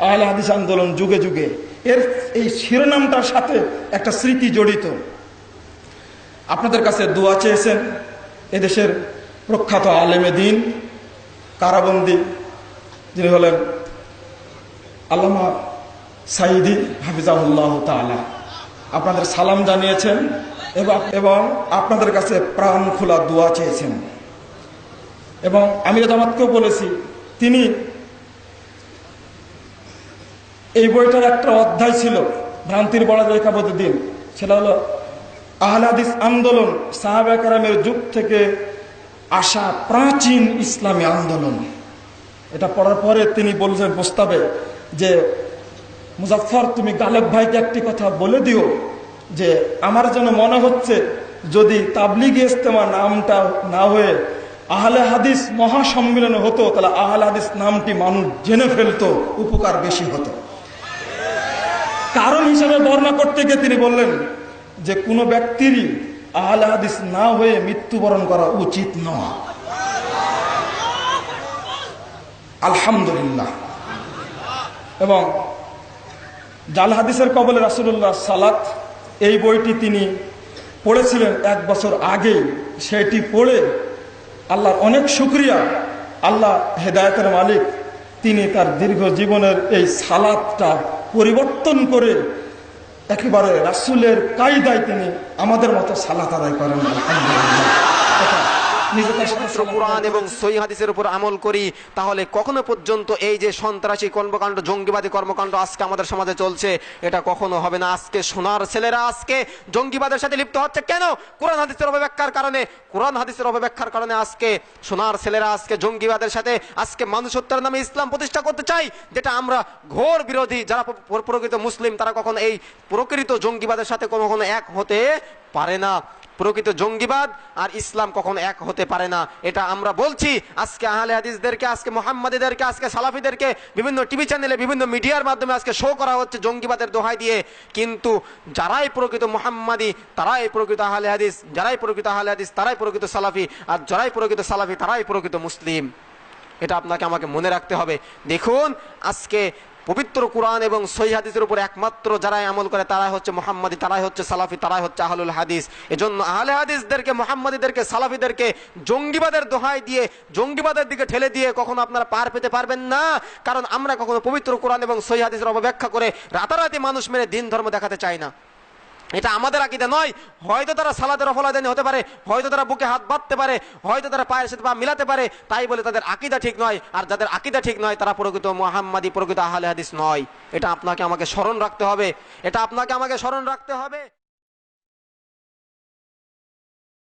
আহলে হাদিস আন্দোলন যুগে যুগে। এর এই শিরোনামটার সাথে একটা স্মৃতি জড়িত। আপনাদের কাছে দোয়া চেয়েছেন এদেশের প্রখ্যাত আলেমে দিন, কারাবন্দি, যিনি হলেন আল্লামা সাইদি হাফিজাহুল্লাহ তাআলা। আপনাদের সালাম জানিয়েছেন এবং এবং আপনাদের কাছে প্রাণ খোলা দোয়া চেয়েছেন। এবং আমি জামাতকেও বলেছি, তিনি এই বইটার একটা অধ্যায় ছিল, ভ্রান্তির বড় রেখাবতী দিন। সেটা হলো, আহলাদিস আন্দোলন সাহাবাকারামের যুগ থেকে আসা প্রাচীন ইসলামী আন্দোলন। এটা পড়ার পরে তিনি বলছেন প্রস্তাবে যে, মুজাফফর, তুমি গালেব ভাইকে একটি কথা বলে দিও যে, আমার যেন মনে হচ্ছে যদি তাবলিগি ইস্তেমা নামটা না হয়ে আহলে হাদিস মহাসম্মেলন হতো, তাহলে আহলে হাদিস নামটি মানুষ জেনে ফেলতো, উপকার বেশি হতো। কারণ হিসেবে বর্ণনা করতে গিয়ে তিনি বললেন যে কোনো ব্যক্তিরই আহলে হাদিস না হয়ে মৃত্যুবরণ করা উচিত নয়। আলহামদুলিল্লাহ। এবং জাল হাদিসের কবলে রাসুল্লাহ সালাত, এই বইটি তিনি পড়েছিলেন এক বছর আগে সেটি পড়ে আল্লাহর অনেক শুক্রিয়া, আল্লাহ হেদায়তের মালিক, তিনি তার দীর্ঘ জীবনের এই সালাদটা পরিবর্তন করে একেবারে রাসুলের কায়দায় তিনি আমাদের মতো সালাত আদায় করেন। আলহামদুলিল্লাহ। নিজেদের পবিত্র কোরআন এবং সহি হাদিসের উপর আমল করি তাহলে কখনো পর্যন্ত এই যে সন্ত্রাসী কর্মকাণ্ড জঙ্গিবাদী কর্মকাণ্ড আজকে আমাদের সমাজে চলছে এটা কখনো হবে না। আজকে সোনার ছেলেরা আজকে জঙ্গিবাদের সাথে লিপ্ত হচ্ছে কেন? কোরআন হাদিসের অপব্যাখ্যার কারণে কোরআন হাদিসের অপব্যাখ্যার কারণে আজকে সোনার ছেলেরা আজকে জঙ্গিবাদের সাথে আজকে মানুষ হত্যার নামে ইসলাম প্রতিষ্ঠা করতে চাই যেটা আমরা ঘোর বিরোধী যারা প্রকৃত মুসলিম তারা কখনো এই প্রকৃত জঙ্গিবাদের সাথে কোনো কোনো এক হতে পারে না। প্রকৃত জঙ্গিবাদ আর ইসলাম কখনো এক হতে পারে না। এটা আমরা বলছি। আজকে আহলে হাদিসদেরকে, আজকে মোহাম্মদীদেরকে, আজকে সালাফিদেরকে, বিভিন্ন টিভি চ্যানেলে, বিভিন্ন মিডিয়ার মাধ্যমে আজকে শো করা হচ্ছে জঙ্গিবাদের দোহাই দিয়ে। কিন্তু যারাই প্রকৃত মোহাম্মদী, তারাই প্রকৃত আহলে হাদিস, যারাই প্রকৃত আহলে হাদিস, তারাই প্রকৃত সালাফি, আর যারাই প্রকৃত সালাফি, তারাই প্রকৃত মুসলিম। এটা আপনাকে আমাকে মনে রাখতে হবে। দেখুন, আজকে পবিত্র কোরআন এবং সহি হাদিসের উপর একমাত্র যারাই আমল করে, তারাই হচ্ছে মোহাম্মদী, তারাই হচ্ছে সালাফি, তারাই হচ্ছে আহলুল হাদিস। এজন্য আহলে হাদিসদেরকে, মোহাম্মদীদেরকে, সালাফিদেরকে জঙ্গিবাদের দোহাই দিয়ে, জঙ্গিবাদের দিকে ঠেলে দিয়ে কখনো আপনারা পার পেতে পারবেন না। কারণ আমরা কখনো পবিত্র কোরআন এবং সহি হাদিসের করে রাতারাতি মানুষ মেরে দিন ধর্ম দেখাতে চাই না। এটা আমাদের আকিদা নয়। হয়তো তারা সালাদের অফলাদানি হতে পারে, হয়তো তারা বুকে হাত বাঁধতে পারে, হয়তো তারা পায়ের সাথে পা মিলাতে পারে, তাই বলে তাদের আকিদা ঠিক নয়। আর যাদের আকিদা ঠিক নয়, তারা প্রকৃত মোহাম্মাদি, প্রকৃত আহলে হাদিস নয়। এটা আপনাকে আমাকে স্মরণ রাখতে হবে। এটা আপনাকে আমাকে স্মরণ রাখতে হবে।